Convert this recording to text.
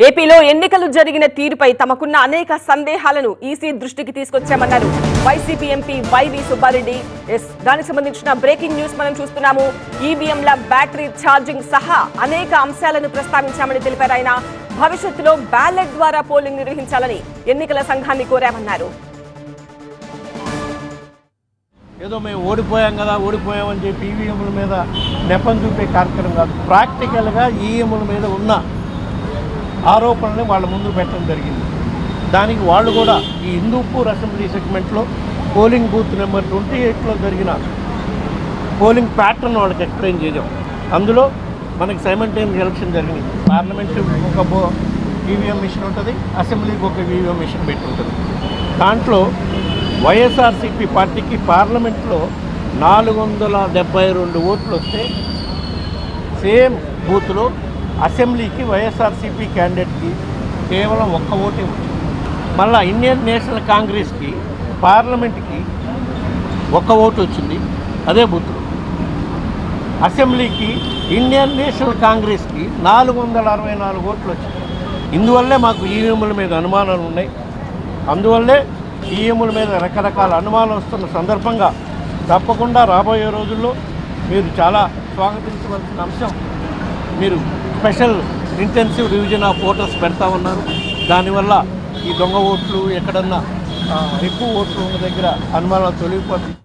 ఏపీలో ఎన్నికలు జరిగిన తీరుపై తమకున్న అనేక సందేహాలను ఈసీ దృష్టికి తీసుకొచ్చామన్నారు. YCP MP Y V Subba Reddy. Yes దానికి సంబంధించిన బ్రేకింగ్ న్యూస్ మనం చూస్తున్నాము. ఈవీఎంల బ్యాటరీ ఛార్జింగ్ సహా అనేక అంశాలను ప్రస్తావించామని తెలిపారు ఆయన. భవిష్యత్తులో బ్యాలెట్ ద్వారా పోలింగ్ నిర్వహించాలని ఎన్నికల సంఘాన్ని కోరామన్నారు. ఏదో మేము ఓడిపోయాం కదా ఓడిపోయామని చెప్పి ఈవీఎంల మీద నెపం చూపే కార్యక్రమం కాదు. ప్రాక్టికల్గా ఈవీఎంల మీద ఉన్న ఆరోపణల్ని వాళ్ళ ముందు పెట్టడం జరిగింది. దానికి వాళ్ళు కూడా ఈ హిందూపూర్ అసెంబ్లీ సెగ్మెంట్లో పోలింగ్ బూత్ నెంబర్ ట్వంటీ ఎయిట్లో జరిగిన పోలింగ్ ప్యాటర్న్ వాళ్ళకి ఎక్స్ప్లెయిన్ చేయడం అందులో మనకి సైమంటైన్ ఎలక్షన్ జరిగింది. పార్లమెంట్ ఒక బో ఈవీఎం మిషన్ ఉంటుంది అసెంబ్లీకి ఒక ఈవీఎం మిషన్ పెట్టి ఉంటుంది. దాంట్లో వైఎస్ఆర్సీపీ పార్టీకి పార్లమెంట్లో నాలుగు వందల డెబ్బై రెండు ఓట్లు వస్తే సేమ్ బూత్లో అసెంబ్లీకి వైఎస్ఆర్సీపీ క్యాండిడేట్కి కేవలం ఒక్క ఓటే వచ్చింది. మళ్ళీ ఇండియన్ నేషనల్ కాంగ్రెస్కి పార్లమెంట్కి ఒక్క ఓటు వచ్చింది. అదే బుద్ధుడు అసెంబ్లీకి ఇండియన్ నేషనల్ కాంగ్రెస్కి నాలుగు వందల అరవై నాలుగు ఓట్లు వచ్చాయి ఇందువల్లే మాకు ఈవీఎంల మీద అనుమానాలు ఉన్నాయి. అందువల్లే ఈవీఎంల మీద రకరకాల అనుమానాలు వస్తున్న సందర్భంగా తప్పకుండా రాబోయే రోజుల్లో మీరు చాలా స్వాగతించవలసిన అంశం. మీరు special intensive revision of voters పెడతా ఉన్నారు. దానివల్ల ఈ దొంగ ఓట్లు ఎక్కడన్నా ఎక్కువ ఓట్లు ఉన్న దగ్గర అనుమానాలు తొలగిపోతుంది